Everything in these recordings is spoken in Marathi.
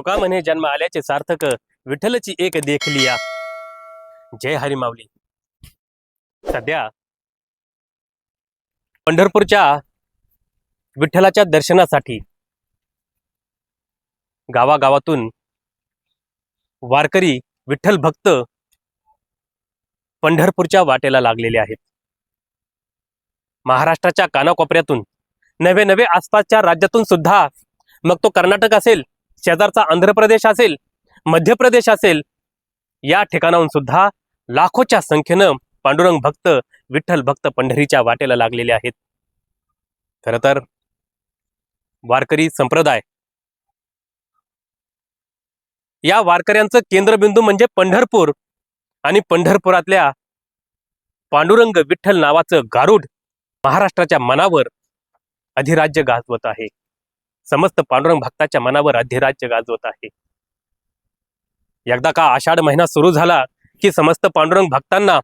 तुका म्हणे जन्म आल्याचे सार्थक विठ्ठलची एक देखलिया जय हरी माऊली. सध्या पंढरपूरच्या विठ्ठलाच्या दर्शनासाठी गावागावातून वारकरी विठ्ठल भक्त पंढरपूरच्या वाटेला लागलेले आहेत. महाराष्ट्राच्या कानाकोपऱ्यातून नवे नवे आसपासच्या राज्यातून सुद्धा मग तो कर्नाटक असेल शेजारचा आंध्र प्रदेश असेल मध्य प्रदेश असेल या ठिकाणाहून सुद्धा लाखोच्या संख्येनं पांडुरंग भक्त विठ्ठल भक्त पंढरीच्या वाटेला लागलेले आहेत. खर तर वारकरी संप्रदाय. या वारकऱ्यांचं केंद्रबिंदू म्हणजे पंढरपूर आणि पंढरपुरातल्या पांडुरंग विठ्ठल नावाचं गारुड महाराष्ट्राच्या मनावर अधिराज्य गाजवत आहे. समस्त पांडुरंग भक्ताच्या मनावर अधिराज्य गाजवत आहे. एकदा का आषाढ महिना सुरू झाला की समस्त पांडुरंग भक्तांना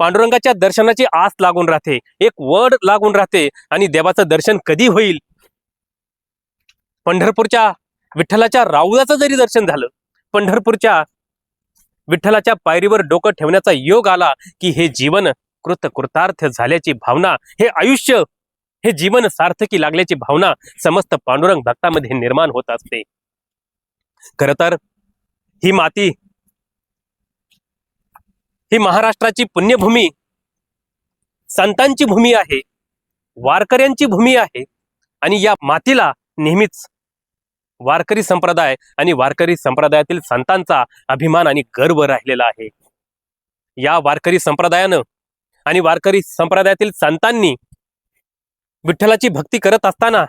पांडुरंगाच्या दर्शनाची आस लागून राहते एक वड लागून राहते आणि देवाचं दर्शन कधी होईल? पंढरपूरच्या विठ्ठलाच्या राऊळाचं जरी दर्शन झालं पंढरपूरच्या विठ्ठलाच्या पायरीवर डोकं ठेवण्याचा योग आला की हे जीवन कृत कृतार्थ झाल्याची भावना हे आयुष्य हे जीवन सार्थकी लागल्याची भावना समस्त पांडुरंग भक्तामध्ये निर्माण होत असते. खर तर ही माती ही महाराष्ट्राची पुण्यभूमी संतांची भूमी आहे वारकऱ्यांची भूमी आहे आणि या मातीला नेहमीच वारकरी संप्रदाय आणि वारकरी संप्रदायातील संतांचा अभिमान आणि गर्व राहिलेला आहे. या वारकरी संप्रदायानं आणि वारकरी संप्रदायातील संतांनी विठ्ठलाची भक्ती करत असताना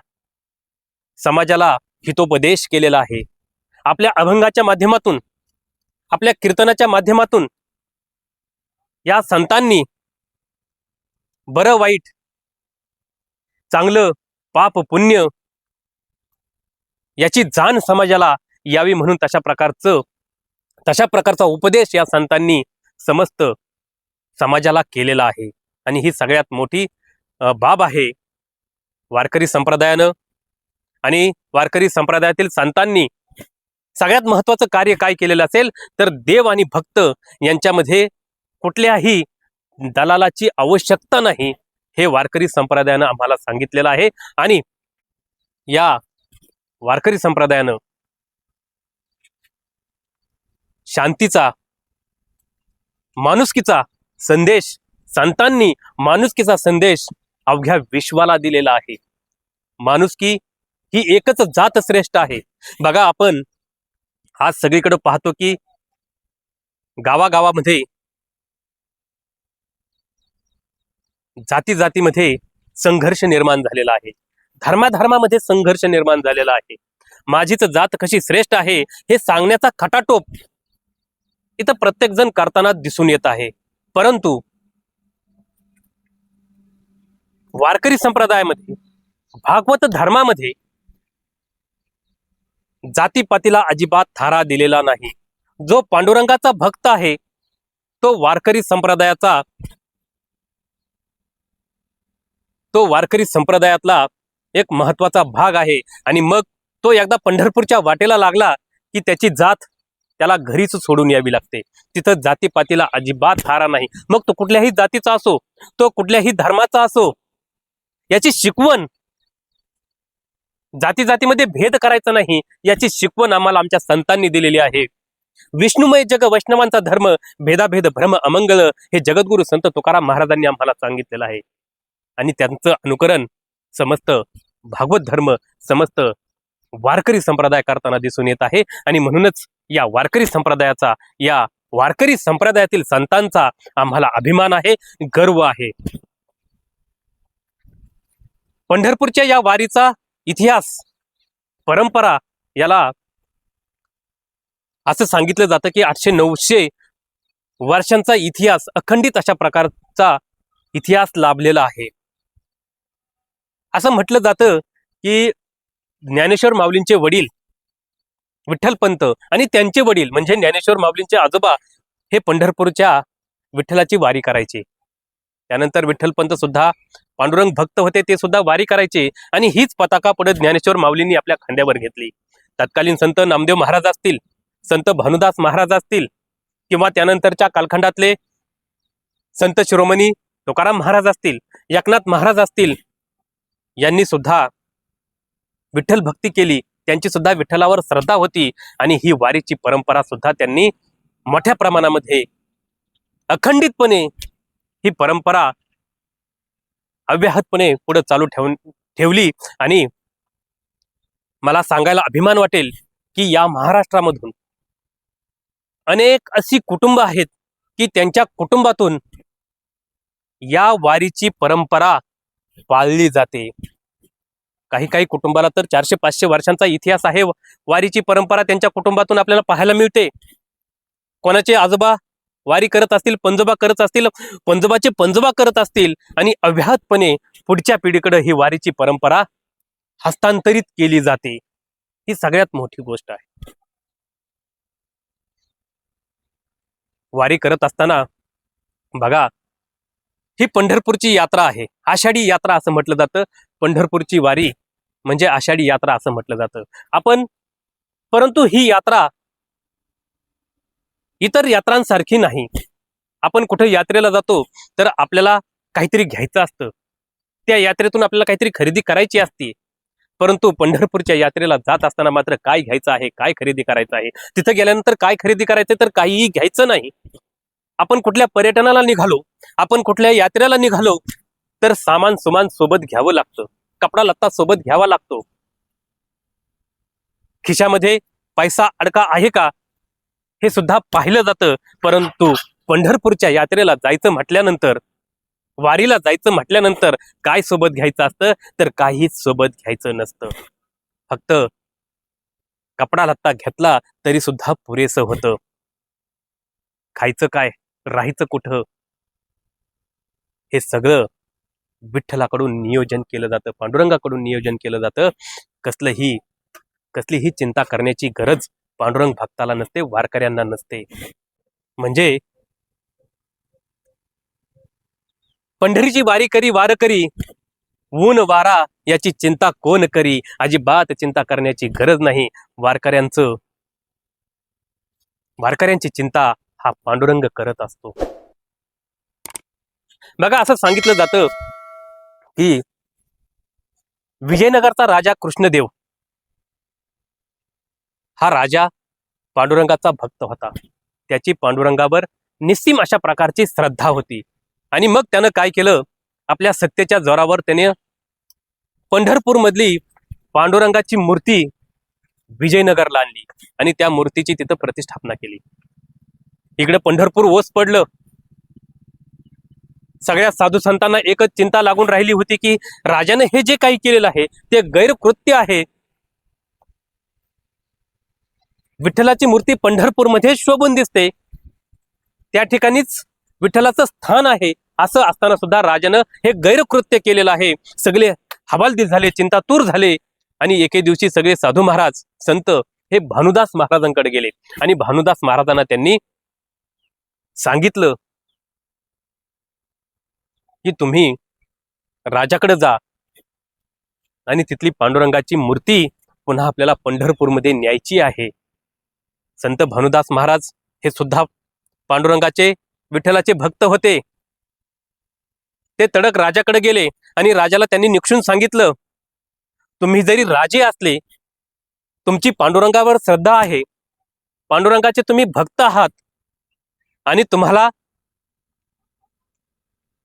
समाजाला हितोपदेश केलेला आहे. आपल्या अभंगाच्या माध्यमातून आपल्या कीर्तनाच्या माध्यमातून या संतांनी बरं वाईट चांगलं पाप पुण्य याची जाण समाजाला यावी म्हणून तशा प्रकारचं तशा प्रकारचा उपदेश या संतांनी समस्त समाजाला केलेला आहे. आणि ही सगळ्यात मोठी बाब आहे. वारकरी संप्रदायानं आणि वारकरी संप्रदायातील संतांनी सगळ्यात महत्वाचं कार्य काय केलेलं असेल तर देव आणि भक्त यांच्यामध्ये कुठल्याही दलालाची आवश्यकता नाही हे वारकरी संप्रदायानं आम्हाला सांगितलेलं आहे. आणि या वारकरी संप्रदायानं शांतीचा माणुसकीचा संदेश संतांनी माणुसकीचा संदेश अवघ्या विश्वाला दिलेला आहे. माणुसकी ही एकच जात श्रेष्ठ आहे. बघा आपण आज सगळीकडे पाहतो की गावागावामध्ये जाती जातीमध्ये संघर्ष निर्माण झालेला आहे. धर्माधर्मामध्ये संघर्ष निर्माण झालेला आहे. माझीच जात कशी श्रेष्ठ आहे हे सांगण्याचा खटाटोप इथं प्रत्येक जण करताना दिसून येत आहे. परंतु वारकरी संप्रदायामध्ये भागवत धर्मामध्ये जातीपातीला अजिबात थारा दिलेला नाही. जो पांडुरंगाचा भक्त आहे तो वारकरी संप्रदायाचा तो वारकरी संप्रदायातला एक महत्त्वाचा भाग आहे. आणि मग तो एकदा पंढरपूरच्या वाटेला लागला की त्याची जात त्याला घरीच सोडून यावी लागते. तिथं जातीपातीला अजिबात थारा नाही. मग तो कुठल्याही जातीचा असो तो कुठल्याही धर्माचा असो याची शिकवण. जाती जातीमध्ये भेद करायचा नाही याची शिकवण आम्हाला आमच्या संतांनी दिलेली आहे. विष्णुमय जग वैष्णवांचा धर्म भेदाभेद भ्रम अमंगल हे जगद्गुरु संत तुकाराम महाराजांनी आम्हाला सांगितलेलं आहे. आणि त्यांचं अनुकरण समस्त भागवत धर्म समस्त वारकरी संप्रदाय करताना दिसून येत आहे. आणि म्हणूनच या वारकरी संप्रदायाचा या वारकरी संप्रदायातील संतांचा आम्हाला अभिमान आहे गर्व आहे. पंढरपूरच्या या वारीचा इतिहास परंपरा याला असं सांगितलं जातं की आठशे नऊशे वर्षांचा इतिहास अखंडित अशा प्रकारचा इतिहास लाभलेला आहे. असं म्हटलं जातं की ज्ञानेश्वर माऊलींचे वडील विठ्ठलपंत आणि त्यांचे वडील म्हणजे ज्ञानेश्वर माऊलींचे आजोबा हे पंढरपूरच्या विठ्ठलाची वारी करायचे. त्यानंतर विठ्ठलपंत सुद्धा पांडुरंग भक्त होते ते सुद्धा वारी करायचे आणि हीच पताका पुढे ज्ञानेश्वर माऊलींनी आपल्या खांद्यावर घेतली. तत्कालीन संत नामदेव महाराज असतील संत भानुदास महाराज असतील किंवा त्यानंतरच्या कालखंडातले संत शिरोमणी तुकाराम महाराज असतील एकनाथ महाराज असतील यांनी सुद्धा विठ्ठल भक्ती केली. त्यांची सुद्धा विठ्ठलावर श्रद्धा होती आणि ही वारीची परंपरा सुद्धा त्यांनी मोठ्या प्रमाणामध्ये अखंडितपणे ही परंपरा अव्याहतपणे पुढे चालू ठेवून ठेवली आणि मला सांगायला अभिमान वाटेल की या महाराष्ट्रामधून अनेक अशी कुटुंब आहेत की त्यांच्या कुटुंबातून या वारीची परंपरा पाळली जाते. काही काही कुटुंबाला तर चारशे पाचशे वर्षांचा इतिहास आहे. वारीची परंपरा त्यांच्या कुटुंबातून आपल्याला पाहायला मिळते. कोणाचे आजोबा वारी करत असतील पंजोबा करत असतील पंजोबाचे पंजोबा करत असतील आणि अव्याहतपणे पुढच्या पिढीकडे ही वारीची परंपरा हस्तांतरित केली जाते. ही सगळ्यात मोठी गोष्ट आहे. वारी करत असताना बघा ही पंढरपूरची यात्रा आहे. आषाढी यात्रा असं म्हटलं जातं. पंढरपूरची वारी म्हणजे आषाढी यात्रा असं म्हटलं जातं. आपण परंतु ही यात्रा इतर यात्रांसारखी नाही. आपण कुठे यात्रेला जातो तर आपल्याला काहीतरी घ्यायचं असतं. त्या यात्रेतून आपल्याला काहीतरी खरेदी करायची असते. परंतु पंढरपूरच्या यात्रेला जात असताना मात्र काय घ्यायचं आहे काय खरेदी करायचं आहे? तिथं गेल्यानंतर काय खरेदी करायचं तर काहीही घ्यायचं नाही. आपण कुठल्या पर्यटनाला निघालो आपण कुठल्या यात्रेला निघालो तर सामान सुमान सोबत घ्यावं लागतं. कपडा लत्ता सोबत घ्यावा लागतो. खिशामध्ये पैसा अडका आहे का? हे सुद्धा पाहिलं जातं. परंतु पंढरपूरच्या यात्रेला जायचं म्हटल्यानंतर वारीला जायचं म्हटल्यानंतर काय सोबत घ्यायचं असतं? तर काहीच सोबत घ्यायचं नसतं. फक्त कपडा लत्ता घेतला तरी सुद्धा पुरेसं होतं. खायचं काय? राहायचं कुठं? हे सगळं विठ्ठलाकडून नियोजन केलं जातं. पांडुरंगाकडून नियोजन केलं जातं. कसलंही कसलीही चिंता करण्याची गरज पांडुरंग भक्ताला नसते वारकऱ्यांना नसते. म्हणजे पंढरीची वारी करी वार करी ऊन वारा याची चिंता कोण करी? अजिबात चिंता करण्याची गरज नाही. वारकऱ्यांचं वारकऱ्यांची चिंता हा पांडुरंग करत असतो. बघा असं सांगितलं जातं की विजयनगरचा राजा कृष्णदेव हा राजा पांडुरंगाचा भक्त होता. त्याची पांडुरंगावर निस्सीम अशा प्रकारची श्रद्धा होती. आणि मग त्यानं काय केलं? आपल्या सत्तेच्या जोरावर त्याने पंढरपूर मधली पांडुरंगाची मूर्ती विजयनगरला आणली. आणि त्या मूर्तीची तिथं प्रतिष्ठापना केली. इकडे पंढरपूर ओस पडलं. सगळ्या साधू संतांना एकच चिंता लागून राहिली होती की राजाने हे जे काही केलेलं आहे ते गैरकृत्य आहे. विठ्ठलाची मूर्ती पंढरपूरमध्ये शोभून दिसते. त्या ठिकाणीच विठ्ठलाचं स्थान आहे. असं असताना सुद्धा राजानं हे गैरकृत्य केलेलं आहे. सगळे हवालदिल झाले चिंतातूर झाले आणि एके दिवशी सगळे साधू महाराज संत हे भानुदास महाराजांकडे गेले. आणि भानुदास महाराजांना त्यांनी सांगितलं की तुम्ही राजाकडे जा आणि तिथली पांडुरंगाची मूर्ती पुन्हा आपल्याला पंढरपूरमध्ये न्यायची आहे. संत भानुदास महाराज हे सुद्धा पांडुरंगाचे विठ्ठलाचे भक्त होते. ते तडक राजाकडे गेले आणि राजाला त्यांनी निक्षून सांगितलं तुम्ही जरी राजे असले तुमची पांडुरंगावर श्रद्धा आहे. पांडुरंगाचे तुम्ही भक्त आहात. आणि तुम्हाला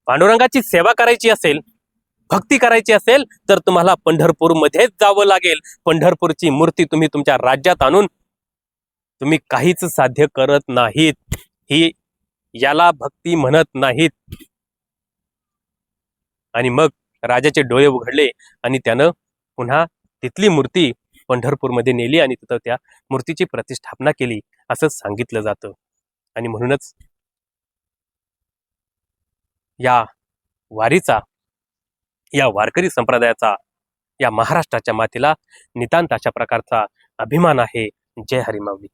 पांडुरंगाची सेवा करायची असेल भक्ती करायची असेल तर तुम्हाला पंढरपूरमध्येच जावं लागेल. पंढरपूरची मूर्ती तुम्ही तुमच्या राज्यात आणून तुम्ही काहीच साध्य करत नाहीत. ही याला भक्ती म्हणत नाहीत. आणि मग राजाचे डोळे उघडले आणि त्यानं पुन्हा तिथली मूर्ती पंढरपूरमध्ये नेली आणि तिथं त्या मूर्तीची प्रतिष्ठापना केली असं सांगितलं जातं. आणि म्हणूनच या वारीचा या वारकरी संप्रदायाचा या महाराष्ट्राच्या मातीला नितांत अशा प्रकारचा अभिमान आहे. जय हरिमावली.